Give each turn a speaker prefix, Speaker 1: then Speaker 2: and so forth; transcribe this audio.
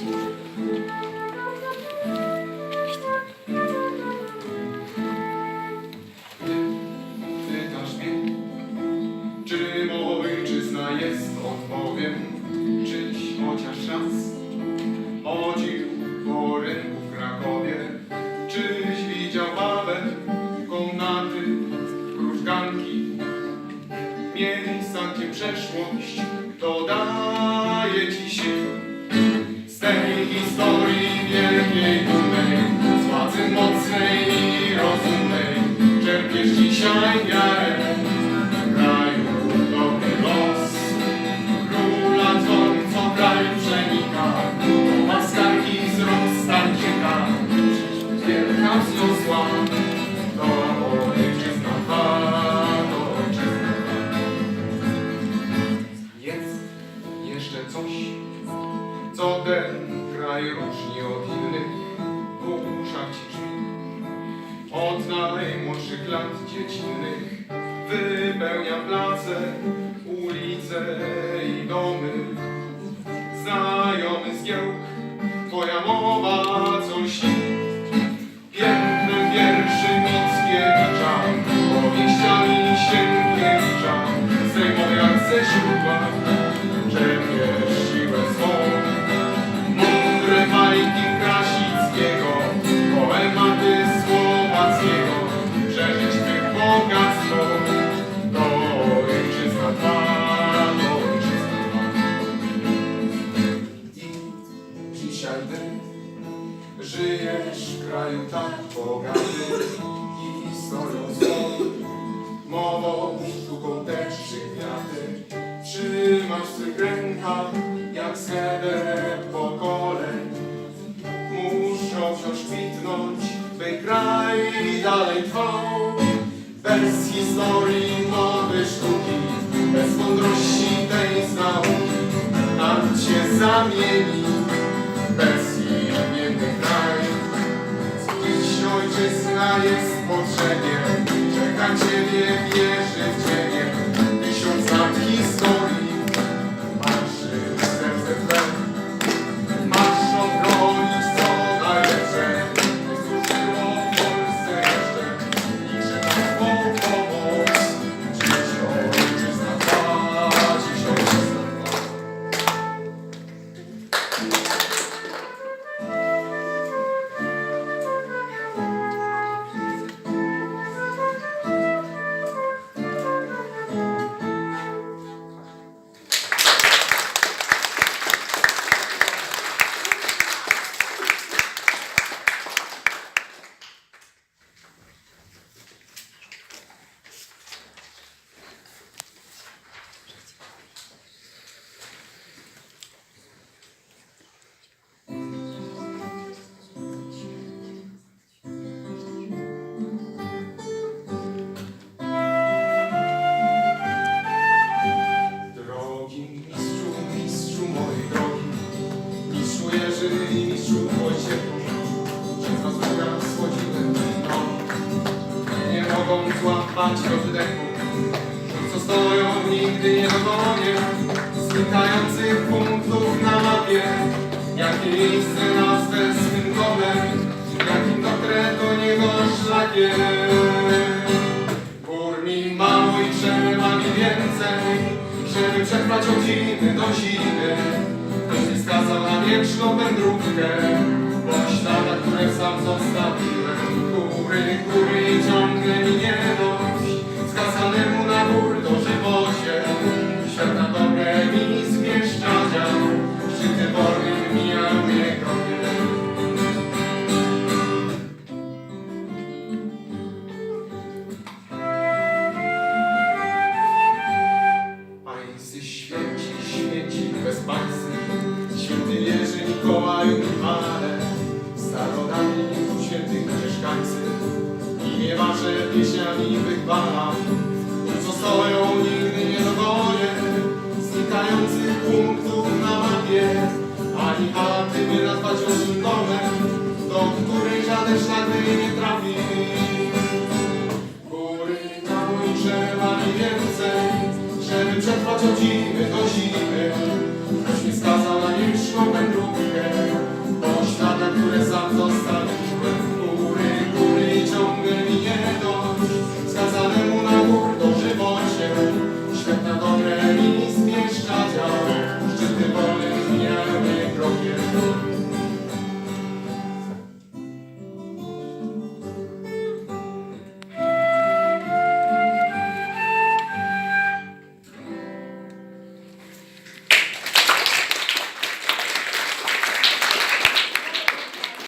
Speaker 1: Pytasz mnie, czy ojczyzna jest? Odpowiem, czyś chociaż raz chodził po rynku w Krakowie, czyś widział babę, komnaty, krużganki, miejsca, gdzie przeszłość dodaje ci sił. Z tej Od najmłodszych lat dziecinnych wypełnia place, ulice i domy. Znajomy zgiełk, twoja mowa co lśni. Pięknym wierszy Mickiewicza, powieściami Sienkiewicza, sejmą jak ze źródła, czerpiesz żyjesz w kraju tak bogaty i historią swą, mową, sztuką deszczy kwiaty, trzymasz w swych rękach jak sreber pokoleń. Muszą wciąż kwitnąć, by kraj dalej trwał. Bez historii, mowy, sztuki, bez mądrości tej z nauki, naród się zamieni mistrzu Jerzy i mistrzu Wojciechu, że z was druga słodzimy nogi. Nie mogą złapać oddechu, co stoją nigdy nie dogonię, znikających punktów na mapie, jakie miejsce nazwę swym domem, jakim dotrę do niego szlakiem. Gór mi mało i trzeba mi więcej, żeby przetrwać od zimy do zimy. Wieczną wędrówkę, po śladach, które sam zostawiłem. Góry, góry ciągle mi nie dość, skazanemu na gór wychwalam, co stoją nigdy nie znikających punktów na mapie, ani chaty, by nazwać waszym domem, do której żaden szlak nie trafi. Góry mało i trzeba mi więcej, żeby przetrwać od zimy do zimy.